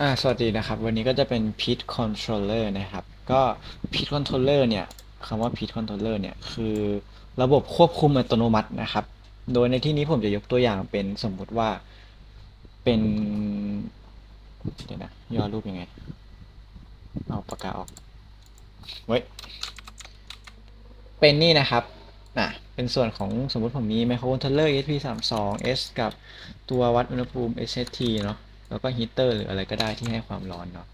อ่าสวัสดีนะครับ วันนี้ก็จะเป็น PID controller นะครับ ก็ PID controller เนี่ยคำว่า PID controller เนี่ย คือระบบควบคุมอัตโนมัตินะครับ โดยในที่นี้ผมจะยกตัวอย่างเป็นสมมุติว่าเป็น เดี๋ยวนะ ย่อรูปยังไง เอาปากกาออกเว้ยเป็นนี่นะครับอะเป็นส่วนของสมมุติผมมี microcontroller ESP32S กับตัววัดอุณหภูมิ SST เนาะ แล้วก็ฮีเตอร์หรืออะไรก็ได้ที่ให้ความร้อนเนาะ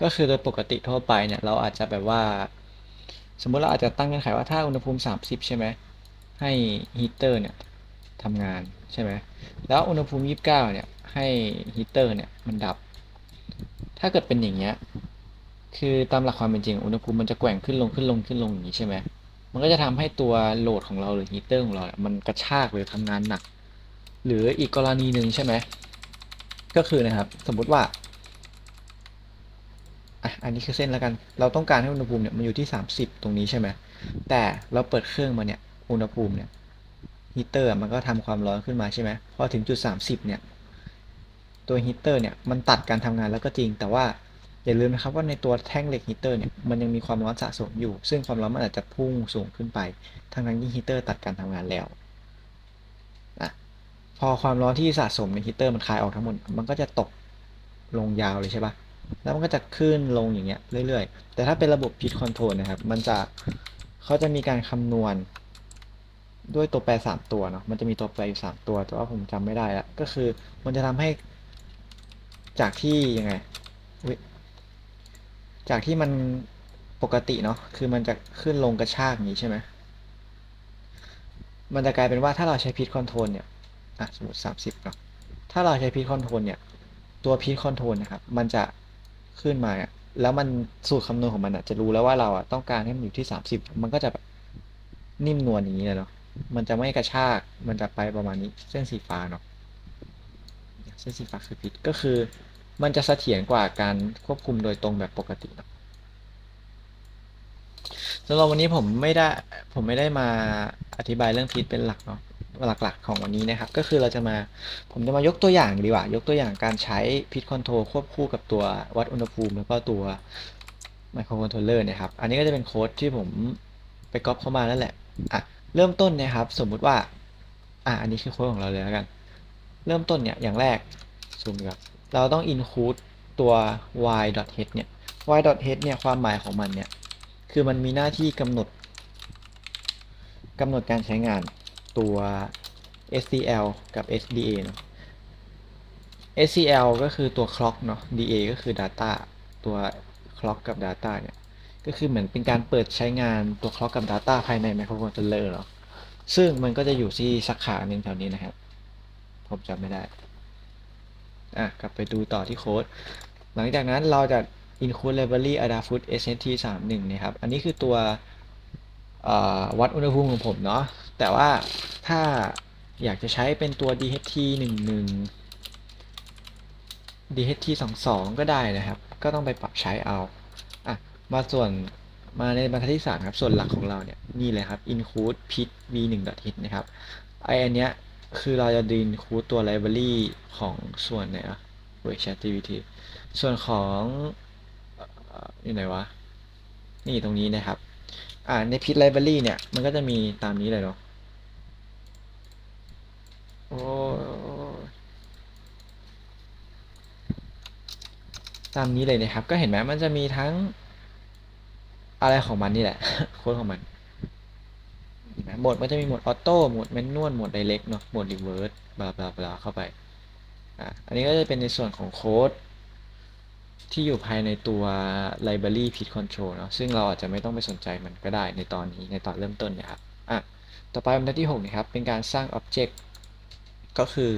ก็คือโดยปกติทั่วไปเนี่ยเราอาจจะแบบว่า สมมุติเราอาจจะตั้งเงื่อนไขว่าถ้าอุณหภูมิ 30 ใช่ไหมให้ฮีเตอร์เนี่ยทำงานใช่ไหมแล้วอุณหภูมิ 29 เนี่ยให้ฮีเตอร์เนี่ยมันดับ ถ้าเกิดเป็นอย่างเงี้ยคือตามหลักความเป็นจริงอุณหภูมิมันจะแกว่งขึ้นลงขึ้นลงขึ้นลงอย่างนี้ใช่ไหมมันก็จะทำให้ตัวโหลดของเราหรือฮีเตอร์ของเรา มันกระชากหรือทำงานหนัก หรืออีกกรณีหนึ่งใช่ไหม ก็คือนะครับ สมมติว่าอะอันนี้คือเส้นแล้วกัน เราต้องการให้อุณหภูมิเนี่ยมันอยู่ที่ 30 ตรงนี้ใช่ไหมแต่เราเปิดเครื่องมาเนี่ยอุณหภูมิเนี่ยฮีเตอร์มันก็ทำความร้อนขึ้นมาใช่ไหมพอถึงจุด 30 เนี่ย ตัวฮีเตอร์เนี่ยมันตัดการทำงานแล้วก็จริง แต่ว่าอย่าลืมนะครับว่าในตัวแท่งเหล็กฮีเตอร์เนี่ยมันยังมีความร้อนสะสมอยู่ ซึ่งความร้อนมันอาจจะพุ่งสูงขึ้นไป ทั้งนั้นที่ฮีเตอร์ตัดการทำงานแล้ว พอความร้อนที่สะสมในฮีเตอร์มันคลายออกทั้งหมด มันก็จะตกลงยาวเลยใช่ปะแล้วมันก็จะขึ้นลงอย่างเงี้ยเรื่อยๆ แต่ถ้าเป็นระบบพิ d คอนโทรลนะครับ มันจะเขาจะมีการคำนวณด้วยตัวแปรสามตัวเนาะ มันจะมีตัวแปรอยู่สามตัว แต่ว่าผมจำไม่ได้ล้วก็คือมันจะทำให้จากที่ยังไง จากที่มันปกติเนาะ คือมันจะขึ้นลงกระชากอย่างนี้ใช่ไหม มันจะกลายเป็นว่าถ้าเราใช้พีทคอนโทรลเนี่ย อะสมมติ30เนาะถ้าเราใช้พีทคอนโทรลเนี่ย ตัวพีทคอนโทรลนะครับ มันจะขึ้นมาแล้วมันสูตรคำนวณของมันอะ จะรู้แล้วว่าเราอะต้องการให้มันอยู่ที่30มันก็จะแบบนิ่มนวลอย่างนี้เลยเนาะมันจะไม่กระชาก มันจะไปประมาณนี้เส้นสีฟ้าเนาะเส้นสีฟ้าคือพิษก็คือ มันจะเสถียรกว่าการควบคุมโดยตรงแบบปกติเนาะสำหรับวันนี้ผมไม่ได้ผมไม่ได้มาอธิบายเรื่องพิษเป็นหลักเนาะ หลักๆ ของวันนี้นะครับ ก็คือเราจะมาผมจะมายกตัวอย่างดีกว่า ยกตัวอย่างการใช้พิษคอนโทรควบคู่กับตัววัดอุณหภูมิ แล้วก็ตัวไมโครคอนโทรลเลอร์นะครับ อันนี้ก็จะเป็นโค้ดที่ผมไปก๊อปเข้ามานั่นแหละอะเริ่มต้นนะครับ สมมุติว่าอะอันนี้คือโค้ดของเราเลยแล้วกัน เริ่มต้นเนี่ยอย่างแรกซูมครับเราต้อง include ตัว y.h เนี่ย y.h เนี่ยความหมายของมันเนี่ย คือมันมีหน้าที่กำหนดกำหนดการใช้งาน ตัว SCL กับ SDA เนอะ SCL ก็คือตัว clock เนาะ DA ก็คือ data ตัว clock กับ data เนี่ย ก็คือเหมือนเป็นการเปิดใช้งานตัว clock กับ data ภายใน microcontroller เนาะ ซึ่งมันก็จะอยู่ที่สาขาหนึ่งแถวนี้นะครับ ผมจำไม่ได้ อะ กลับไปดูต่อที่โค้ด หลังจากนั้นเราจะ include library adafruit sst 3 1นะครับ อันนี้คือตัว วัดอุณหภูมิของผมเนาะแต่ว่าถ้าอยากจะใช้เป็นตัว dht 1 1 dht 2 2 ก็ได้นะครับ ก็ต้องไปปรับใช้เอาอะมาส่วนมาในบรรทัดที่ 3 ครับ ส่วนหลักของเราเนี่ย นี่เลยครับ include pit v 1 hit นะครับไออันเนี้ยคือเราจะดินคูดตัวไลบรารีของส่วนไหนอะเว ChatGPT ส่วนของอยู่ไหนวะ นี่ตรงนี้นะครับ อ่าในพิทไลบรารีเนี่ย มันก็จะมีตามนี้เลยเนาะโอ้ตามนี้เลยนะครับ ก็เห็นไหมมันจะมีทั้งอะไรของมันนี่แหละ โค้ดของมันโหมดมันจะมีโหมดออโต้โหมดแมนนวลโหมดไดเรกเนาะโหมดรีเวิร์สบลาบลาบลาเข้าไปอะอันนี้ก็จะเป็นในส่วนของโค้ด ที่อยู่ภายในตัว library pit control เนาะซึ่งเราอาจจะไม่ต้องไปสนใจมันก็ได้ในตอนนี้ในตอนเริ่มต้นนะครับอะต่อไปบรรทัดที่6นะครับ เป็นการสร้าง object ก็คือ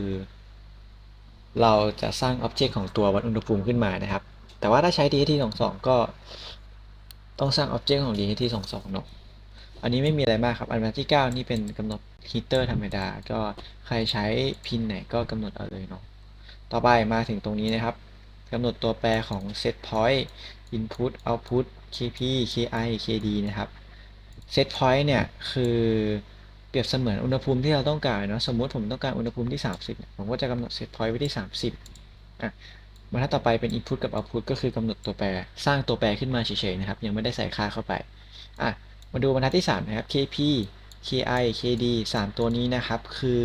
เราจะสร้าง object ของตัววัดอุณหภูมิขึ้นมานะครับ แต่ว่าถ้าใช้ DHT22 ก็ต้องสร้าง object ของ DHT22 เนาะอันนี้ไม่มีอะไรมากครับ อันที่ 9 นี่เป็นกำหนดฮีเตอร์ธรรมดา ก็ใครใช้พินไหนก็กำหนดเอาเลยเนาะ ต่อไปมาถึงตรงนี้นะครับ กำหนดตัวแปรของ set point input output kp ki kd นะครับ set point เนี่ย คือเปรียบเสมือนอุณหภูมิที่เราต้องการเนาะสมมติผมต้องการอุณหภูมิที่ 30 ผมก็จะกำหนด set point ไว้ที่ 30อะบรรทัดต่อไปเป็น input กับ output ก็คือกำหนดตัวแปรสร้างตัวแปรขึ้นมาเฉยๆนะครับ ยังไม่ได้ใส่ค่าเข้าไปอะมาดูบรรทัดที่ 3 นะครับ kp ki kd 3 ตัวนี้นะครับ คือ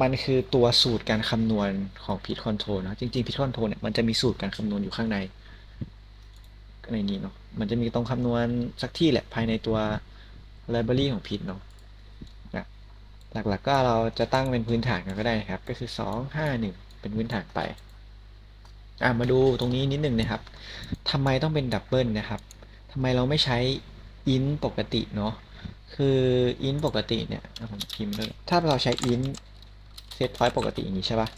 มันคือตัวสูตรการคำนวณของ pit control นะ จริงๆ pit control เนี่ยมันจะมีสูตรการคำนวณอยู่ข้างใน ในนี้เนาะ มันจะมีตรงคำนวณสักที่แหละภายในตัว library ของ pit เนาะนะหลักๆก็เราจะตั้งเป็นพื้นฐานกันก็ได้ครับ ก็คือ 2 5 1 เป็นพื้นฐานไป อะมาดูตรงนี้นิดหนึ่งนะครับทำไมต้องเป็นดับเบิลนะครับทำไมเราไม่ใช้ int ปกติเนาะ คือ int ปกติเนี่ยอะผมพิมพ์เลยถ้าเราใช้ int set point ปกติอย่างนี้ใช่ปะ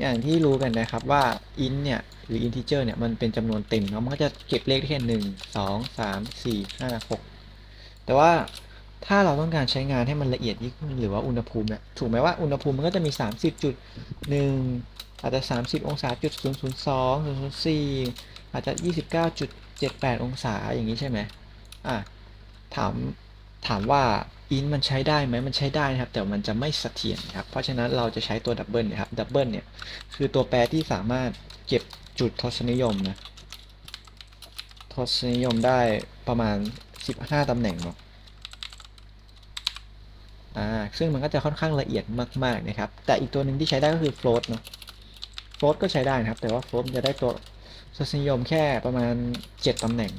อย่างที่รู้กันนะครับว่า int เนี่ยหรือ integer เนี่ยมันเป็นจำนวนเต็มเนาะมันก็จะเก็บเลขได้แค่หนึ่งสองสามสี่ห้าหกแต่ว่าถ้าเราต้องการใช้งานให้มันละเอียดยิ่งขึ้นหรือว่าอุณหภูมิเนี่ยถูกไหมว่าอุณหภูมิมันก็จะมี 30จุดหนึ่งอาจจะ 30 องศาจุด002 004 อาจจะ 29.78 องศาอย่างนี้ใช่ไหมอะถาม ถามว่า int มันใช้ได้ไหมมันใช้ได้นะครับ แต่มันจะไม่เสถียรครับ เพราะฉะนั้นเราจะใช้ตัวดับเบิลนะครับดับเบิลเนี่ย คือตัวแปรที่สามารถเก็บจุดทศนิยมนะ ทศนิยมได้ประมาณ 15ตำแหน่งเนาะอ่า ซึ่งมันก็จะค่อนข้างละเอียดมาก ๆ นะครับ แต่อีกตัวหนึ่งที่ใช้ได้ก็คือ float เนาะ float ก็ใช้ได้นะครับ แต่ว่า float จะได้ตัวทศนิยมแค่ประมาณ 7ตำแหน่ง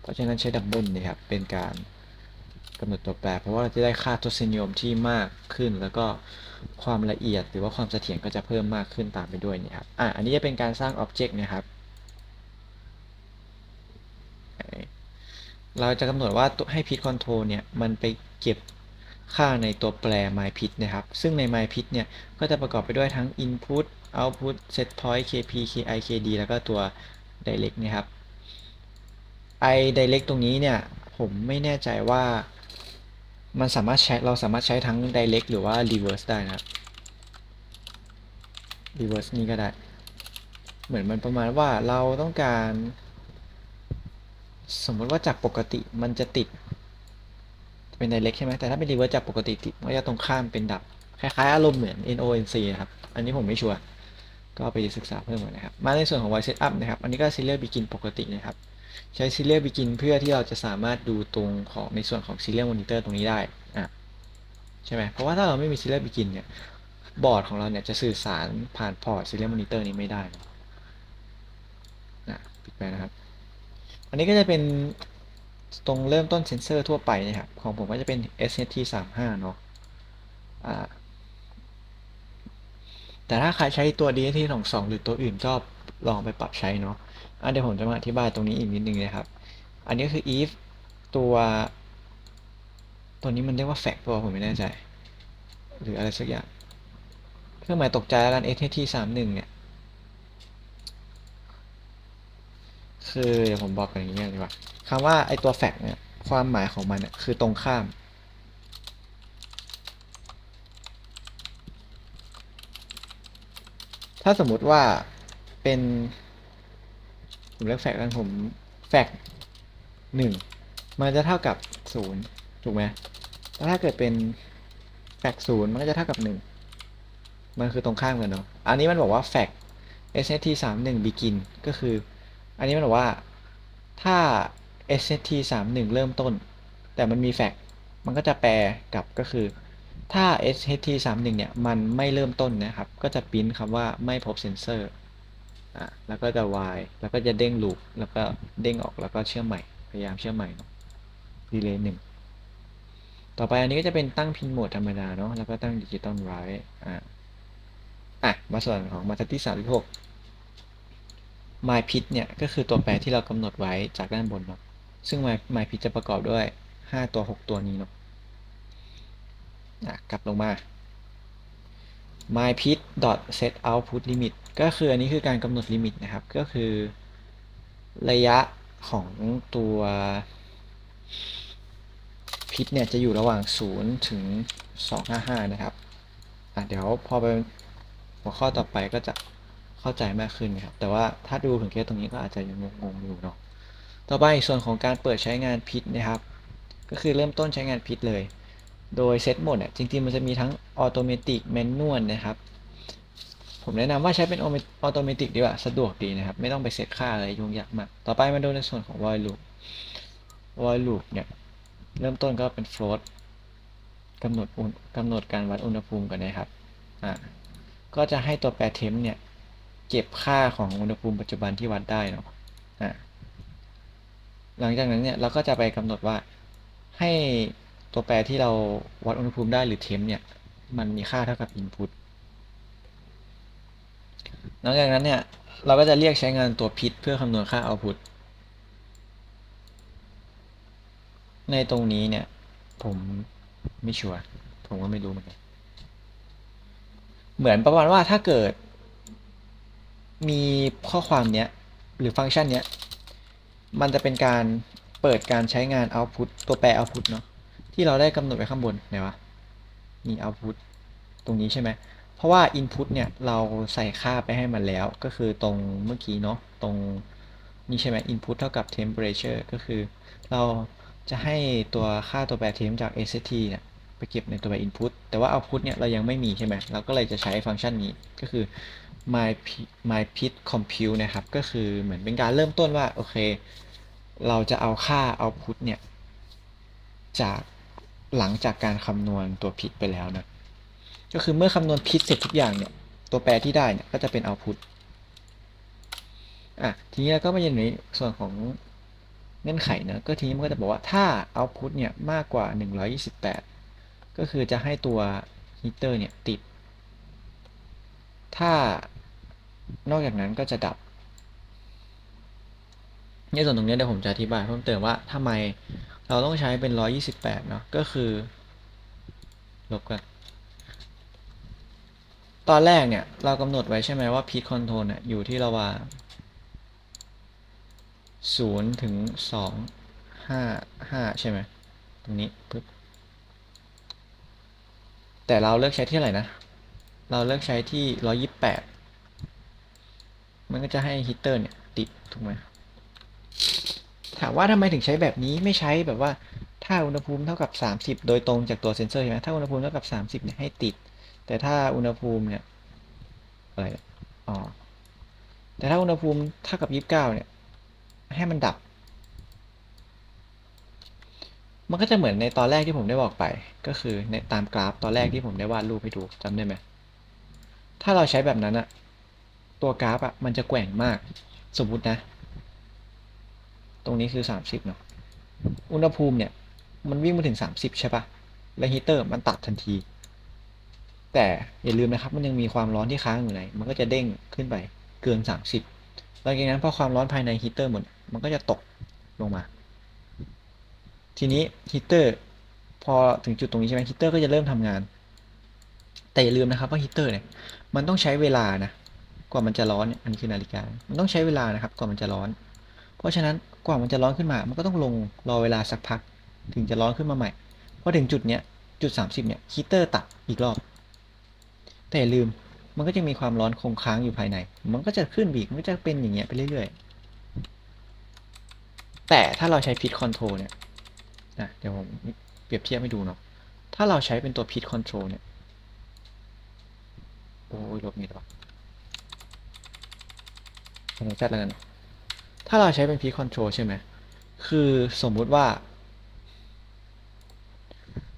เพราะฉะนั้นใช้ดับเบิลนะครับ เป็นการ กำหนดตัวแปร เพราะว่าเราจะได้ค่าทศนิยมที่มากขึ้น แล้วก็ความละเอียดหรือว่าความเสถียรก็จะเพิ่มมากขึ้นตามไปด้วยนะครับอะอันนี้จะเป็นการสร้าง object นะครับ เราจะกำหนดว่าให้ pit control เนี่ยมันไปเก็บค่าในตัวแปร myPit นะครับ ซึ่งใน myPit เนี่ย ก็จะประกอบไปด้วยทั้ง input output set point kp ki kd แล้วก็ตัว direct นะครับ i direct ตรงนี้เนี่ย ผมไม่แน่ใจว่า มันสามารถใช้เราสามารถใช้ทั้ง direct หรือว่า reverse ได้นะครับ reverse นี่ก็ได้ เหมือนมันประมาณว่าเราต้องการ สมมติว่าจากปกติมันจะติด เป็น direct ใช่ไหมแต่ถ้าเป็น reverse จากปกติติดมันก็จะตรงข้ามเป็นดับ คล้ายๆ อารมณ์เหมือน NONC นะครับ อันนี้ผมไม่ชัวร์ก็ไปศึกษาเพิ่มก่อนะครับ มาในส่วนของ void setup นะครับ อันนี้ก็ serial begin ปกตินะครับ ใช้ serial begin เพื่อที่เราจะสามารถดูตรงของในส่วนของ serial monitor ตรงนี้ได้อะใช่ไหมเพราะว่าถ้าเราไม่มี serial begin เนี่ยบอร์ดของเราเนี่ยจะสื่อสารผ่านพอร์ต serial monitor นี้ไม่ได้นะปิดไปนะครับ อันนี้ก็จะเป็นตรงเริ่มต้นเซนเซอร์ทั่วไปนะครับ ของผมก็จะเป็น SHT 3 5 เนาะแต่ถ้าใครใช้ตัว DST 2 2 หรือตัวอื่นก็ ลองไปปรับใช้เนาะอะเดี๋ยวผมจะมาอธิบายตรงนี้อีกนิดนึงนะครับ อันนี้คือ if ตัวตัวนี้มันเรียกว่า fact ป่ะผมไม่แน่ใจ หรืออะไรสักอย่างเครื่องหมายตกใจแล้วกัน SHT 3 1เนี่ยคือเดี๋ยวผมบอกกันอย่างนี้ดีกว่าคำว่าไอตัว fact เนี่ยความหมายของมันเนี่ยคือตรงข้ามถ้าสมมุติว่า เป็น ผมเรียกแฟกต์กันผมแฟกต์หนึ่งมันจะเท่ากับศูนย์ถูกไหมแล้วถ้าเกิดเป็นแฟกต์ศูนย์มันก็จะเท่ากับหนึ่งมันคือตรงข้ามกันเนาะอันนี้มันบอกว่าแฟกต์ SHT 3 1 begin ก็คือ อันนี้มันบอกว่าถ้า SHT 3 1 เริ่มต้น แต่มันมีแฟกต์มันก็จะแปลกลับก็คือ ถ้า SHT 3 1เนี่ย มันไม่เริ่มต้นนะครับ ก็จะปิ้นคำว่าไม่พบเซนเซอร์ อะแล้วก็จะ y แล้วก็จะเด้งลูปแล้วก็เด้งออกแล้วก็เชื่อมใหม่ พยายามเชื่อมใหม่เนาะดีเลย์หนึ่งต่อไปอันนี้ก็จะเป็นตั้งพินโหมดธรรมดาเนาะแล้วก็ตั้งดิจิตอลไรท์อะอะมาส่วนของมาทัดที่สามที่หก myPit เนี่ยก็คือตัวแปรที่เรากำหนดไว้จากด้านบนเนาะซึ่ง my myPit จะประกอบด้วย 5 ตัว 6 ตัวนี้เนาะอะกลับลงมา mypit set output limit ก็คืออันนี้คือการกำหนดลิมิตนะครับ ก็คือระยะของตัวพิษเนี่ยจะอยู่ระหว่าง 0 ถึง 255 นะครับ อะเดี๋ยวพอไปหัวข้อต่อไปก็จะเข้าใจมากขึ้นนะครับ แต่ว่าถ้าดูถึงแค่ตรงนี้ก็อาจจะยังงงๆอยู่เนาะ ต่อไปส่วนของการเปิดใช้งานพิษนะครับ ก็คือเริ่มต้นใช้งานพิษเลย โดยเซตโหมดเนี่ยจริงๆมันจะมีทั้งออโตเมติกแมนนวลนะครับ ผมแนะนำว่าใช้เป็นออโตเมติกดีกว่าสะดวกดีนะครับ ไม่ต้องไปเซตค่าอะไรยุ่งยากมาก ต่อไปมาดูในส่วนของ void loop void loop เนี่ยเริ่มต้นก็เป็น float กำหนดอุณกำหนดการวัดอุณหภูมิกันนะครับอ่าก็จะให้ตัวแปร temp เนี่ยเก็บค่าของอุณหภูมิปัจจุบันที่วัดได้เนาะอ่าหลังจากนั้นเนี่ยเราก็จะไปกำหนดว่าให้ ตัวแปรที่เราวัดอุณหภูมิได้หรือ temp เนี่ย มันมีค่าเท่ากับ input หลังจากนั้นเนี่ย เราก็จะเรียกใช้งานตัวพิษเพื่อคำนวณค่า output ในตรงนี้เนี่ย ผมไม่ชัวร์ผมก็ไม่รู้เหมือนกันเหมือนประมาณว่าถ้าเกิด มีข้อความเนี้ย หรือฟังก์ชันเนี้ย มันจะเป็นการเปิดการใช้งาน output ตัวแปร output เนาะ ที่เราได้กำหนดไว้ข้างบนไหนวะมี output ตรงนี้ใช่ไหม เพราะว่า input เนี่ยเราใส่ค่าไปให้มันแล้ว ก็คือตรงเมื่อกี้เนาะตรงนี่ใช่ไหม input เท่ากับ temperature ก็คือ เราจะให้ตัวค่าตัวแปร temp จาก sst เนี่ยไปเก็บในตัวแปร input แต่ว่า output เนี่ยเรายังไม่มีใช่ไหมเราก็เลยจะใช้ฟังก์ชันนี้ก็คือ my my pit compute นะครับ ก็คือเหมือนเป็นการเริ่มต้นว่า โอเค เราจะเอาค่า output เนี่ยจาก หลังจากการคำนวณตัวพิษไปแล้วนะ ก็คือเมื่อคำนวณพิษเสร็จทุกอย่างเนี่ย ตัวแปรที่ได้เนี่ยก็จะเป็น output อะทีนี้เราก็มาอยู่ในส่วนของเงื่อนไขนะก็ทีนี้มันก็จะบอกว่าถ้า output เนี่ยมากกว่า 128 ก็คือจะให้ตัว heater เนี่ยติด ถ้านอกจากนั้นก็จะดับในส่วนตรงนี้เดี๋ยวผมจะอธิบายเพิ่มเติมว่าทำไม เราต้องใช้เป็น 128 เนาะก็คือ ลบกัน ตอนแรกเนี่ย เรากำหนดไว้ใช่ไหมว่าพีทคอนโทรลเนี่ยอยู่ที่ระหว่าง0ถึง 2 5 5 ใช่ไหมตรงนี้ปึ๊บแต่เราเลือกใช้ที่ไหนนะ เราเลือกใช้ที่ 128 มันก็จะให้ฮีเตอร์เนี่ย ติด ถูกไหม ถามว่าทำไมถึงใช้แบบนี้ไม่ใช้แบบว่าถ้าอุณหภูมิเท่ากับ 30 โดยตรงจากตัวเซนเซอร์ใช่ไหมถ้าอุณหภูมิเท่ากับ 30เนี่ยให้ติด แต่ถ้าอุณหภูมิเนี่ยอะไรอ๋อแต่ถ้าอุณหภูมิเท่ากับ 29เนี่ยให้มันดับ มันก็จะเหมือนในตอนแรกที่ผมได้บอกไป ก็คือในตามกราฟตอนแรกที่ผมได้วาดรูปให้ดูจำได้ไหมถ้าเราใช้แบบนั้นอะตัวกราฟอะมันจะแกว่งมาก สมมตินะ ตรงนี้คือ 30เนาะอุณหภูมิเนี่ยมันวิ่งมาถึง 30 ใช่ปะแล้วฮีเตอร์มันตัดทันที แต่อย่าลืมนะครับมันยังมีความร้อนที่ค้างอยู่ใน มันก็จะเด้งขึ้นไปเกิน 30 หลังจากนั้นพอความร้อนภายในฮีเตอร์หมดมันก็จะตกลงมา ทีนี้ฮีเตอร์พอถึงจุดตรงนี้ใช่ไหมฮีเตอร์ก็จะเริ่มทำงาน แต่อย่าลืมนะครับว่าฮีเตอร์เนี่ยมันต้องใช้เวลานะกว่ามันจะร้อนเนี่ยอันนี้คือนาฬิกา มันต้องใช้เวลานะครับกว่ามันจะร้อน เพราะฉะนั้นกว่ามันจะร้อนขึ้นมา มันก็ต้องลงรอเวลาสักพัก ถึงจะร้อนขึ้นมาใหม่พอถึงจุดเนี้ยจุด 30เนี่ยฮีเตอร์ตัดอีกรอบ แต่ลืมมันก็จะมีความร้อนคงค้างอยู่ภายใน มันก็จะขึ้นบีกมันก็จะเป็นอย่างเงี้ยไปเรื่อยๆ แต่ถ้าเราใช้พิ t คอนโทรลเนี่ยนะเดี๋ยวผมเปรียบเทียบให้ดูเนาะถ้าเราใช้เป็นตัวพิ t คอนโทรลเนี่ยโอ้ยลบนี่หรอผมจัดแล้วกัน ถ้าเราใช้เป็นพิ t คอนโทรลใช่ไหม คือสมมุติว่า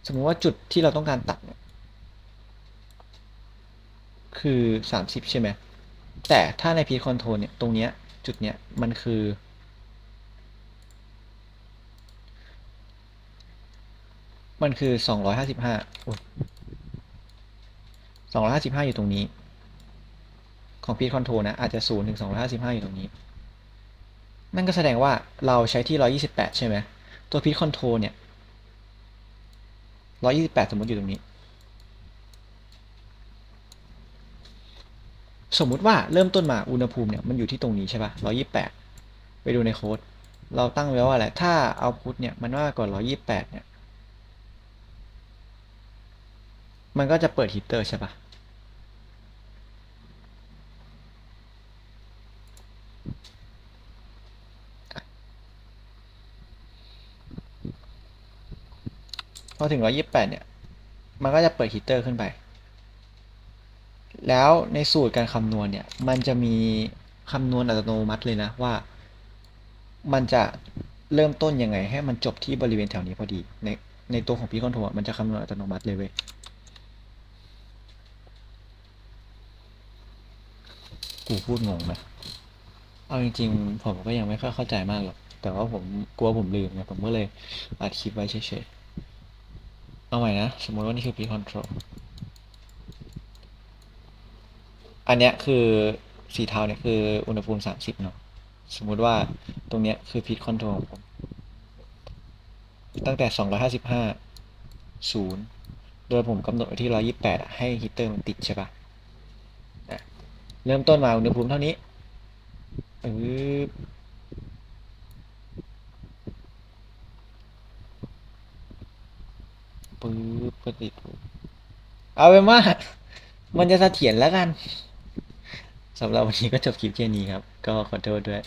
สมมุติว่าจุดที่เราต้องการตัดเนี่ยคือ 30 ใช่ไหม แต่ถ้าใน p ี control เนี่ย ตรงเนี้ย จุดเนี้ย มันคือ มันคือ 255โอ้ย255 อยู่ตรงนี้ ของ p ี control นะ อาจจะ0ถึง255 อยู่ตรงนี้ นั่นก็แสดงว่าเราใช้ที่ 128 ใช่ไหม ตัว p ี control เนี่ย 128 สมมติอยู่ตรงนี้ สมมุติว่าเริ่มต้นมาอุณหภูมิเนี่ย มันอยู่ที่ตรงนี้ใช่ปะร้อยี่แปดไปดูในโค้ด เราตั้งไว้ว่าอะไร ถ้าเอาพุทเนี่ย มันมากกว่าร้อยี่แปดเนี่ย มันก็จะเปิดฮีเตอร์ใช่ป่ะ พอถึงร้อยี่แปดเนี่ย มันก็จะเปิดฮีเตอร์ขึ้นไป แล้วในสูตรการคำนวณเนี่ย มันจะมีคำนวณอัตโนมัติเลยนะว่า มันจะเริ่มต้นยังไง ให้มันจบที่บริเวณแถวนี้พอดี ในในตัวของพีคอนโทรมันจะคำนวณอัตโนมัติเลยเว้ยกูพูดงงไหมเอาจริงๆ ผมก็ยังไม่ค่อยเข้าใจมากหรอก แต่ว่าผมกลัวผมลืมไงผมก็เลยอัดคลิปไว้เฉยๆ เอาใหม่นะ สมมติว่านี่คือ P control อันเนี้ยคือสีเทาเนี่ยคืออุณหภูมิ 30 เนาะสมมุติว่าตรงเนี้ยคือ P control ของผม ตั้งแต่ 255 0 โดยผมกำหนดไว้ที่ 128อะให้ฮีเตอร์มันติดใช่ปะ่ะเริ่มต้นมาอุณหภูมิเท่านี้อือ ปื๊บก็ติดเอาเป็นว่ามันจะเสถียรแล้วกันสำหรับวันนี้ก็จบคลิปแค่นี้ครับ ก็ขอโทษด้วย